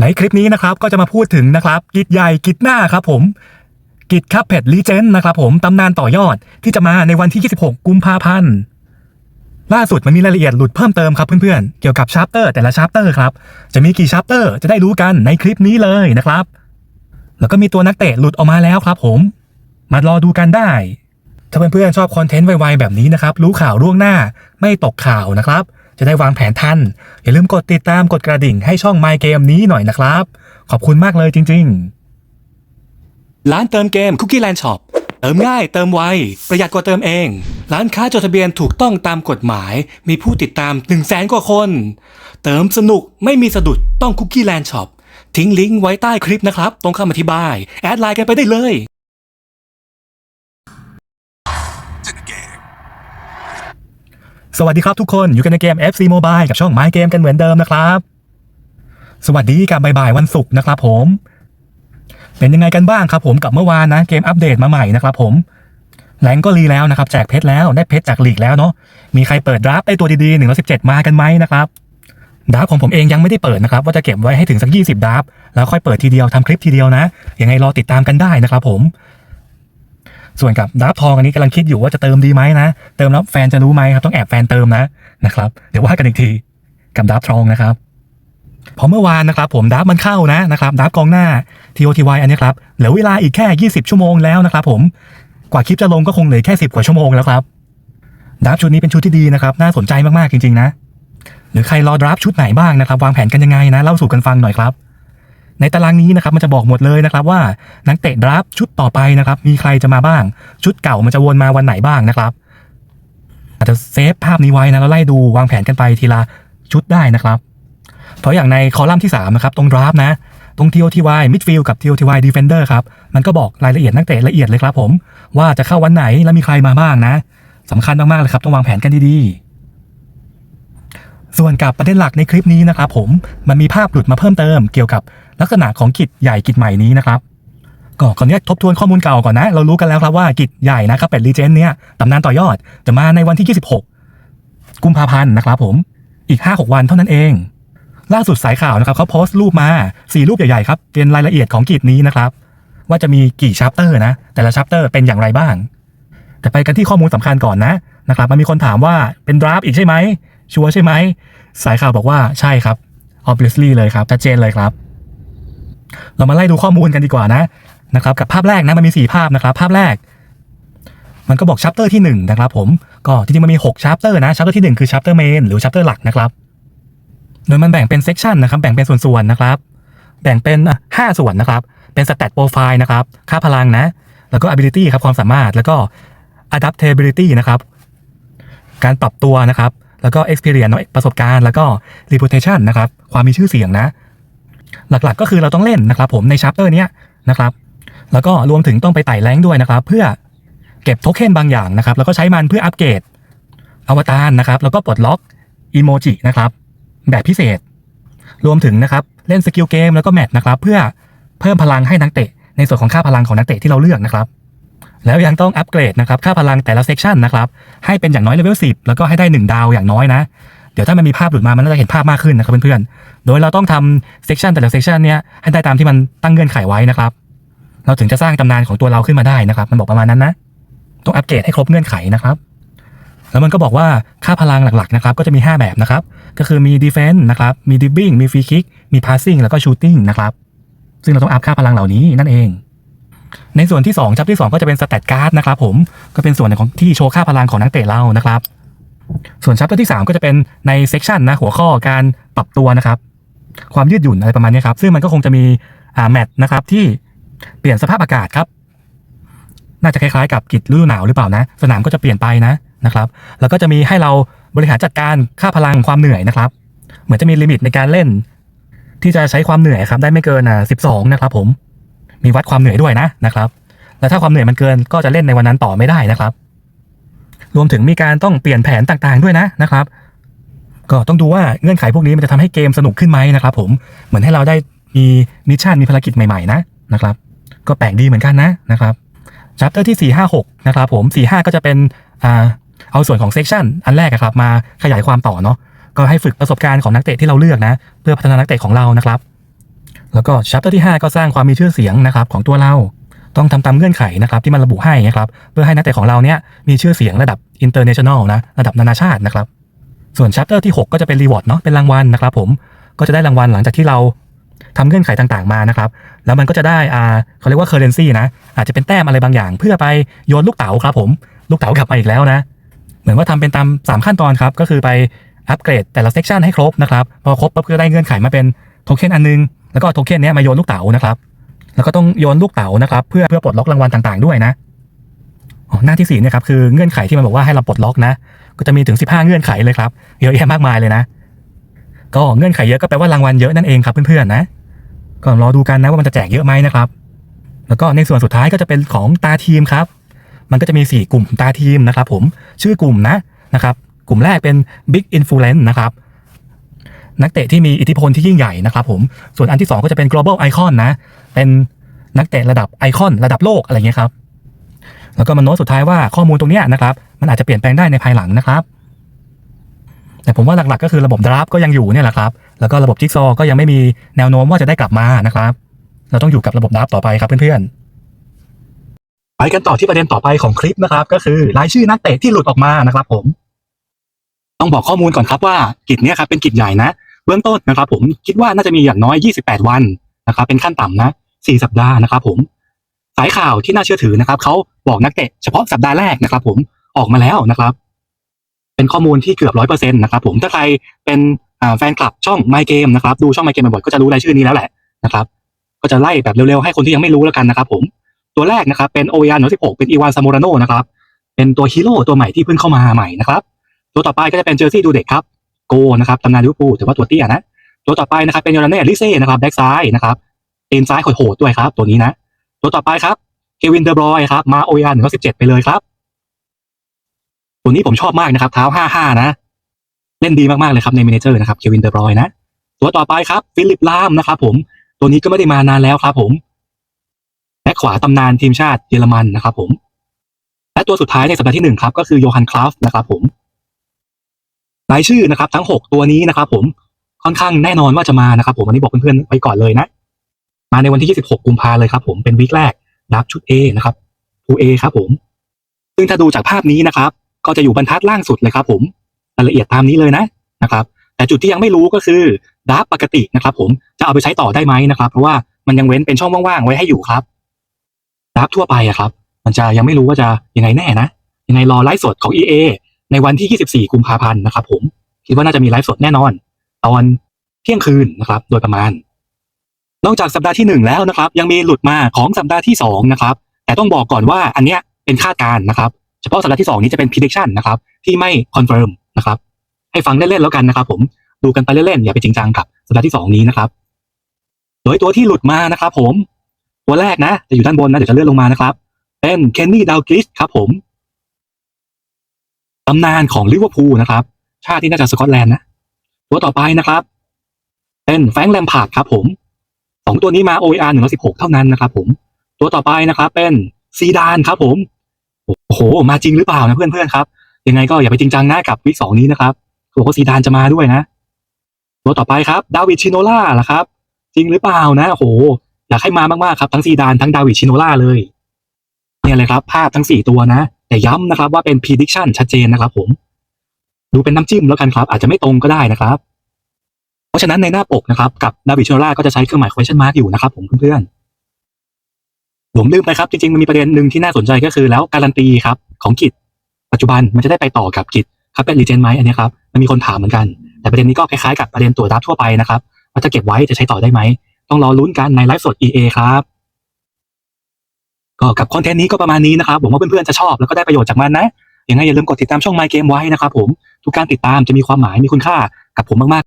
ในคลิปนี้นะครับก็จะมาพูดถึงนะครับกิจใหญ่กิจหน้าครับผมกิจคับเพจลีเจนนะครับผมตำนานต่อยอดที่จะมาในวันที่ 26 กุมภาพันธ์ล่าสุดมันมีรายละเอียดหลุดเพิ่มเติมครับเพื่อนๆ เกี่ยวกับชาร์เตอร์แต่ละชาร์เตอร์ครับ จะมีกี่ชาร์เตอร์จะได้รู้กันในคลิปนี้เลยนะครับ แล้วก็มีตัวนักเตะหลุดออกมาแล้วครับผม มารอดูกันได้ ถ้าเพื่อนๆชอบคอนเทนต์ไวๆแบบนี้นะครับ รู้ข่าวล่วงหน้าไม่ตกข่าวนะครับ จะได้วางแผนทัน อย่าลืมกดติดตามกดกระดิ่งให้ช่อง My Game นี้หน่อยนะครับ ขอบคุณมากเลยจริง ๆ ร้านเติมเกม Cookie Land Shop เติมง่ายเติมไว ประหยัดกว่าเติมเอง ร้านค้าจดทะเบียนถูกต้องตามกฎหมาย มีผู้ติดตาม 1 0 0 0 0แสนกว่าคน เติมสนุกไม่มีสะดุดต้อง Cookie Land Shop ทิ้งลิงก์ไว้ใต้คลิปนะครับ ตรงคำอธิบาย แอดไลน์กันไปได้เลย สวัสดีครับทุกคนอยู่กันในเกม FC Mobile กับช่อง My Game กันเหมือนเดิมนะครับ สวัสดีกับบ่ายๆวันศุกร์นะครับผม เป็นยังไงกันบ้างครับผมกับเมื่อวานนะเกมอัปเดตมาใหม่นะครับผมแรงก็รีแล้วนะครับแจกเพชรแล้วได้เพชรจากหลีกแล้วเนาะมีใครเปิดดราฟต์ได้ตัวดีๆหนึ่งร้อยสิบเจ็ดมากันไหมนะครับดราฟต์ของผมเองยังไม่ได้เปิดนะครับว่าจะเก็บไว้ให้ถึงสักยี่สิบดราฟต์แล้วค่อยเปิดทีเดียวทำคลิปทีเดียวนะยังไงรอติดตามกันได้นะครับผม ส่วนกับดราฟต์ทองอันนี้กำลังคิดอยู่ว่าจะเติมดีไหมนะ เติมแล้วแฟนจะรู้ไหมครับต้องแอบแฟนเติมนะนะครับ เดี๋ยวว่ากันอีกทีกับดราฟต์ทองนะครับพอเมื่อวานนะครับผมดับมันเข้านะนะครับดับกองหน้า TOTY อันนี้ครับเหลือเวลาอีกแค่ 20 ชั่วโมงแล้วนะครับผมกว่าคลิปจะลงก็คงเหลือแค่ 10 กว่าชั่วโมงแล้วครับดับชุดนี้เป็นชุดที่ดีนะครับน่าสนใจมากๆจริงๆนะ หรือใครรอดับชุดไหนบ้างนะครับวางแผนกันยังไงนะเล่าสู่กันฟังหน่อยครับ ในตารางนี้นะครับมันจะบอกหมดเลยนะครับว่านักเตะดราฟชุดต่อไปนะครับมีใครจะมาบ้าง ชุดเก่ามันจะวนมาวันไหนบ้างนะครับ อาจจะเซฟภาพนี้ไว้นะแล้วไล่ดูวางแผนกันไปทีละชุดได้นะครับเพราะอย่างในคอลัมน์ที่3นะครับตรงดราฟนะตรง TOTY midfield กับ TOTY defender ครับมันก็บอกรายละเอียดนักเตะละเอียดเลยครับผมว่าจะเข้าวันไหนและมีใครมาบ้างนะสำคัญมากๆเลยครับต้องวางแผนกันดีๆ ส่วนกับประเด็นหลักในคลิปนี้นะครับผมมันมีภาพหลุดมาเพิ่มเติมเกี่ยวกับลักษณะของกิจใหญ่กิจใหม่นี้นะครับก็ขออนุญาตทบทวนข้อมูลเก่าก่อนนะ เรารู้กันแล้วครับว่ากิจใหญ่นะครับเป็ดรีเจนเนี่ยตำนานต่อยอดจะมาในวันที่ 26 กุมภาพันธ์นะครับผมอีก 5-6 วันเท่านั้นเอง ล่าสุดสายข่าวนะครับเขาโพสต์รูปมาสี่รูปใหญ่ๆครับเป็นรายละเอียดของกิจนี้นะครับ ว่าจะมีกี่ชัปเตอร์นะ แต่ละชัปเตอร์เป็นอย่างไรบ้าง แต่ไปกันที่ข้อมูลสำคัญก่อนนะนะครับมันมีคนถามว่าเป็นดราฟอีกใช่ไหม ชัวร์ใช่ไหม สายข่าวบอกว่าใช่ครับ obviously เลยครับชัดเจนเลยครับ เรามาไล่ดูข้อมูลกันดีกว่านะนะครับ กับภาพแรกนะมันมีสี่ภาพนะครับ ภาพแรก มันก็บอกชัปเตอร์ที่หนึ่งนะครับผมก็จริงๆมันมี6ชัปเตอร์นะชัปเตอร์ที่หนึ่งคือชัปเตอร์เมนหรือชัปเตอร์หลักนะครับโดยมันแบ่งเป็นเซกชันนะครับแบ่งเป็นส่วนๆนะครับ แบ่งเป็นอะห้าส่วนนะครับ เป็นส t ต t โปรไฟล์นะครับ ค่าพลังนะ แล้วก็ ability ครับความสามารถแล้วก็ adaptability นะครับ การปรับตัวนะครับ แล้วก็ experience ประสบการณ์ แล้วก็ reputation นะครับความมีชื่อเสียงนะ หลักๆก็คือเราต้องเล่นนะครับ ผมในชัปเตอร์เนี้ยนะครับ แล้วก็รวมถึงต้องไปไต่แรงด้วยนะครับ เพื่อเก็บโทเค็นบางอย่างนะครับ แล้วก็ใช้มันเพื่ออัปเกรดอวตารนะครับ แล้วก็ปลดล็อกอีโมจินะครับ แบบพิเศษ รวมถึงนะครับ เล่นสกิลเกมแล้วก็แมตช์นะครับ เพื่อเพิ่มพลังให้นักเตะ ในส่วนของค่าพลังของนักเตะที่เราเลือกนะครับ แล้วยังต้องอัปเกรดนะครับค่าพลังแต่ละเซกชันนะครับให้เป็นอย่างน้อยเลเวล10 แล้วก็ให้ได้ 1 ดาวอย่างน้อยนะ เดี๋ยวถ้ามันมีภาพหลุดมามันน่าจะเห็นภาพมากขึ้นนะครับเพื่อนๆ โดยเราต้องทำเซกชันแต่ละเซกชันเนี้ยให้ได้ตามที่มันตั้งเงื่อนไขไว้นะครับ เราถึงจะสร้างตำนานของตัวเราขึ้นมาได้นะครับ มันบอกประมาณนั้นนะต้องอัปเกรดให้ครบเงื่อนไขนะครับแล้วมันก็บอกว่าค่าพลังหลักๆนะครับก็จะมี 5 แบบนะครับ ก็คือมี defense นะครับ มี dribbling มี free kick มี passing แล้วก็ shooting นะครับ ซึ่งเราต้องอัพค่าพลังเหล่านี้นั่นเอง ในส่วนที่2ชัปที่ 2 ก็จะเป็น stat card นะครับผมก็เป็นส่วนของที่โชว์ค่าพลังของนักเตะเรานะครับ ส่วนชัปที่ 3 ก็จะเป็นใน section นะหัวข้อการปรับตัวนะครับ ความยืดหยุ่นอะไรประมาณนี้ครับซึ่งมันก็คงจะมีอ่าแมตนะครับที่เปลี่ยนสภาพอากาศครับน่าจะคล้ายๆกับกิจฤดูหนาวหรือเปล่านะ สนามก็จะเปลี่ยนไปนะนะครับ แล้วก็จะมีให้เราบริหารจัดการค่าพลังความเหนื่อยนะครับ เหมือนจะมีลิมิตในการเล่น ที่จะใช้ความเหนื่อยครับ ได้ไม่เกินอ่า12นะครับผม มีวัดความเหนื่อยด้วยนะนะครับ แล้วถ้าความเหนื่อยมันเกินก็จะเล่นในวันนั้นต่อไม่ได้นะครับ รวมถึงมีการต้องเปลี่ยนแผนต่างๆด้วยนะนะครับ ก็ต้องดูว่าเงื่อนไขพวกนี้มันจะทำให้เกมสนุกขึ้นไหมนะครับ ผมเหมือนให้เราได้มีมิชชั่นมีภารกิจใหม่ๆนะนะครับ ก็แปลกดีเหมือนกันนะนะครับชัปเตอร์ที่ 4 5 6 นะครับผม 4 5 ก็จะเป็นอ่าเอาส่วนของเซกชันอันแรกอะครับมาขยายความต่อเนาะก็ให้ฝึกประสบการณ์ของนักเตะที่เราเลือกนะ เพื่อพัฒนานักเตะของเรานะครับ แล้วก็ chapter ที่ 5 ก็สร้างความมีชื่อเสียงนะครับของตัวเราต้องทำตามเงื่อนไขนะครับที่มันระบุให้นะครับเพื่อให้นักเตะของเราเนี่ยมีชื่อเสียงระดับ international นะระดับนานาชาตินะครับส่วน chapter ที่ 6 ก็จะเป็น reward เนาะเป็นรางวัลนะครับผมก็จะได้รางวัลหลังจากที่เราทำเงื่อนไขต่างๆมานะครับ แล้วมันก็จะได้อ่าเขาเรียกว่า currency นะ อาจจะเป็นแต้มอะไรบางอย่าง เพื่อไปโยนลูกเต๋าครับผม ลูกเต๋ากลับมาอีกแล้วนะ เหมือนว่าทำเป็นตาม 3 ขั้นตอนครับ ก็คือไปอัปเกรดแต่ละเซกชันให้ครบนะครับ พอครบปั๊บก็ได้เงื่อนไขมาเป็นโทเค็นอันนึง แล้วก็โทเค็นเนี้ยมาโยนลูกเต๋านะครับ แล้วก็ต้องโยนลูกเต๋านะครับ เพื่อเพื่อปลดล็อกรางวัลต่างๆด้วยนะอ๋อหน้าที่สี่เนี่ยครับคือเงื่อนไขที่มันบอกว่าให้เราปลดล็อกนะ ก็จะมีถึง 15 เงื่อนไขเลยครับเยอะแยะมากมายเลยนะ ก็เงื่อนไขเยอะก็แปลว่ารางวัลเยอะนั่นเองครับเพื่อนๆนะก็รอดูกันนะว่ามันจะแจกเยอะไหมนะครับ แล้วก็ในส่วนสุดท้ายก็จะเป็นของตาทีมครับ มันก็จะมี 4 กลุ่มตาทีมนะครับ ผมชื่อกลุ่มนะนะครับ กลุ่มแรกเป็น Big Influence นะครับ นักเตะที่มีอิทธิพลที่ยิ่งใหญ่นะครับผม ส่วนอันที่ 2 ก็จะเป็น global icon นะ เป็นนักเตะระดับไอคอนระดับโลกอะไรเงี้ยครับ แล้วก็มันโน้ตสุดท้ายว่าข้อมูลตรงเนี้ยนะครับ มันอาจจะเปลี่ยนแปลงได้ในภายหลังนะครับ แต่ผมว่าหลักๆก็คือระบบดราฟก็ยังอยู่เนี่ยแหละครับ แล้วก็ระบบจิ๊กซอก็ยังไม่มีแนวโน้มว่าจะได้กลับมานะครับ เราต้องอยู่กับระบบดราฟต่อไปครับเพื่อนๆไปกันต่อที่ประเด็นต่อไปของคลิปนะครับ ก็คือรายชื่อนักเตะที่หลุดออกมานะครับ ผม ต้องบอกข้อมูลก่อนครับว่ากิจเนี้ยครับเป็นกิจใหญ่นะ เบื้องต้นนะครับ ผมคิดว่าน่าจะมีอย่างน้อย 28 วันนะครับ เป็นขั้นต่ำนะ4สัปดาห์นะครับ ผมสายข่าวที่น่าเชื่อถือนะครับเขาบอกนักเตะเฉพาะสัปดาห์แรกนะครับ ผมออกมาแล้วนะครับ เป็นข้อมูลที่เกือบร้อยเปอร์เซ็นต์นะครับ ผมถ้าใครเป็นแฟนคลับช่อง My Game นะครับ ดูช่อง My Game บ่อยๆก็จะรู้รายชื่อนี้แล้วแหละนะครับ ก็จะไล่แบบเร็วๆให้คนที่ยังไม่รู้แล้วกันนะครับ ผมตัวแรกนะครับ เป็น o อ r 116เป็นอีวานซามูราโนนะครับ เป็นตัวฮีโร่ตัวใหม่ที่เพิ่งเข้ามาใหม่นะครับ ตัวต่อไปก็จะเป็นเจอร์ซี่ดูเด็กครับ โกนะครับตำนานลิเวอร์พูลถือว่าตัวเตี้ยนะ ตัวต่อไปนะครับเป็นยอร์แนลิเซ่นะครับแบ็กซ้ายนะครับตีนซ้ายโหดด้วยครับ ตัวนี้นะ ตัวต่อไปครับเควินเดอร์บรอยครับมาโอยันหนึ่งสิบเจ็ดไปเลยครับ ตัวนี้ผมชอบมากนะครับ เท้าห้าห้านะ เล่นดีมากๆเลยครับในเมนเจอร์นะครับเควินเดอร์บรอยนะ ตัวต่อไปครับฟิลิปลามนะครับผมตัวนี้ก็ไม่ได้มานานแล้วครับผมแบ็คขวาตำนานทีมชาติเยอรมันนะครับผมและตัวสุดท้ายในสัปดาห์ที่หนึ่งครับก็คือโยฮันคลาฟนะครับผม รายชื่อนะครับ ทั้งหกตัวนี้นะครับ ผมค่อนข้างแน่นอนว่าจะมานะครับ ผมอันนี้บอกเพื่อนๆไว้ก่อนเลยนะ มาในวันที่ 26 กุมภาเลยครับ ผมเป็นวีคแรกดับชุด A นะครับทูเอครับ ผม ซึ่งถ้าดูจากภาพนี้นะครับ ก็จะอยู่บรรทัดล่างสุดเลยครับ ผมรายละเอียดตามนี้เลยนะนะครับ แต่จุดที่ยังไม่รู้ก็คือดับปกตินะครับ ผมจะเอาไปใช้ต่อได้ไหมนะครับ เพราะว่ามันยังเว้นเป็นช่องว่างๆไว้ให้อยู่ครับดับทั่วไปอะครับ มันจะยังไม่รู้ว่าจะยังไงแน่นะยังไงรอไลฟ์สดของ EA ในวันที่ 24 กุมภาพันธ์นะครับผมคิดว่าน่าจะมีไลฟ์สดแน่นอน ตอนเที่ยงคืนนะครับ โดยประมาณ นอกจากสัปดาห์ที่หนึ่งแล้วนะครับ ยังมีหลุดมาของสัปดาห์ที่สองนะครับแต่ต้องบอกก่อนว่าอันเนี้ยเป็นคาดการณ์นะครับ เฉพาะสัปดาห์ที่สองนี้จะเป็น prediction นะครับที่ไม่ confirm นะครับให้ฟังเล่นๆแล้วกันนะครับผมดูกันไปเล่นๆอย่าไปจริงจังกับสัปดาห์ที่สองนี้นะครับ โดยตัวที่หลุดมานะครับ ผมตัวแรกนะจะอยู่ด้านบนนะเดี๋ยวจะเลื่อนลงมานะครับ เป็นเคนนี่ดาวกิสครับผม ตำนานของลิเวอร์พูลนะครับ ชาติที่น่าจะสกอตแลนด์นะ ตัวต่อไปนะครับ เป็นแฟรงแลมพาร์ดครับผมสองตัวนี้มา OER หนึ่งร้อยสิบหกเท่านั้นนะครับผม ตัวต่อไปนะครับ เป็นซีดานครับผมโอ้โห มาจริงหรือเปล่านะเพื่อนๆครับ ยังไงก็อย่าไปจริงจังนะกับวิกสองนี้นะครับเขาบอกว่าซีดานจะมาด้วยนะ ตัวต่อไปครับดาวิดชิโนล่าล่ะครับ จริงหรือเปล่านะโอ้โหอยากให้มามากๆครับทั้งซีดานทั้งดาวิดชิโนล่าเลย เนี่ยเลยครับ ภาพทั้งสี่ตัวนะ แต่ย้ำนะครับว่าเป็น prediction ชัดเจนนะครับผม ดูเป็นน้ำจิ้มแล้วกันครับ อาจจะไม่ตรงก็ได้นะครับ เพราะฉะนั้นในหน้าปกนะครับ กับดาวิชิโนล่าก็จะใช้เครื่องหมาย question mark อยู่นะครับผมเพื่อนๆผมลืมไปครับจริงๆมันมีประเด็นหนึ่งที่น่าสนใจก็คือแล้วการันตีครับของกิจปัจจุบันมันจะได้ไปต่อกับกิจครับเป็นรีเจนไหมอันนี้ครับมันมีคนถามเหมือนกัน แต่ประเด็นนี้ก็คล้ายๆกับประเด็นตัวรับทั่วไปนะครับว่าจะเก็บไว้จะใช้ต่อได้ไหมต้องรอลุ้นกันในไลฟ์สด EA ครับ ก็กับคอนเทนต์นี้ก็ประมาณนี้นะครับผมว่าเพื่อนๆจะชอบแล้วก็ได้ประโยชน์จากมันนะยังไงอย่าลืมกดติดตามช่อง My Game ไว้นะครับผมทุกการติดตามจะมีความหมายมีคุณค่ากับผมมาก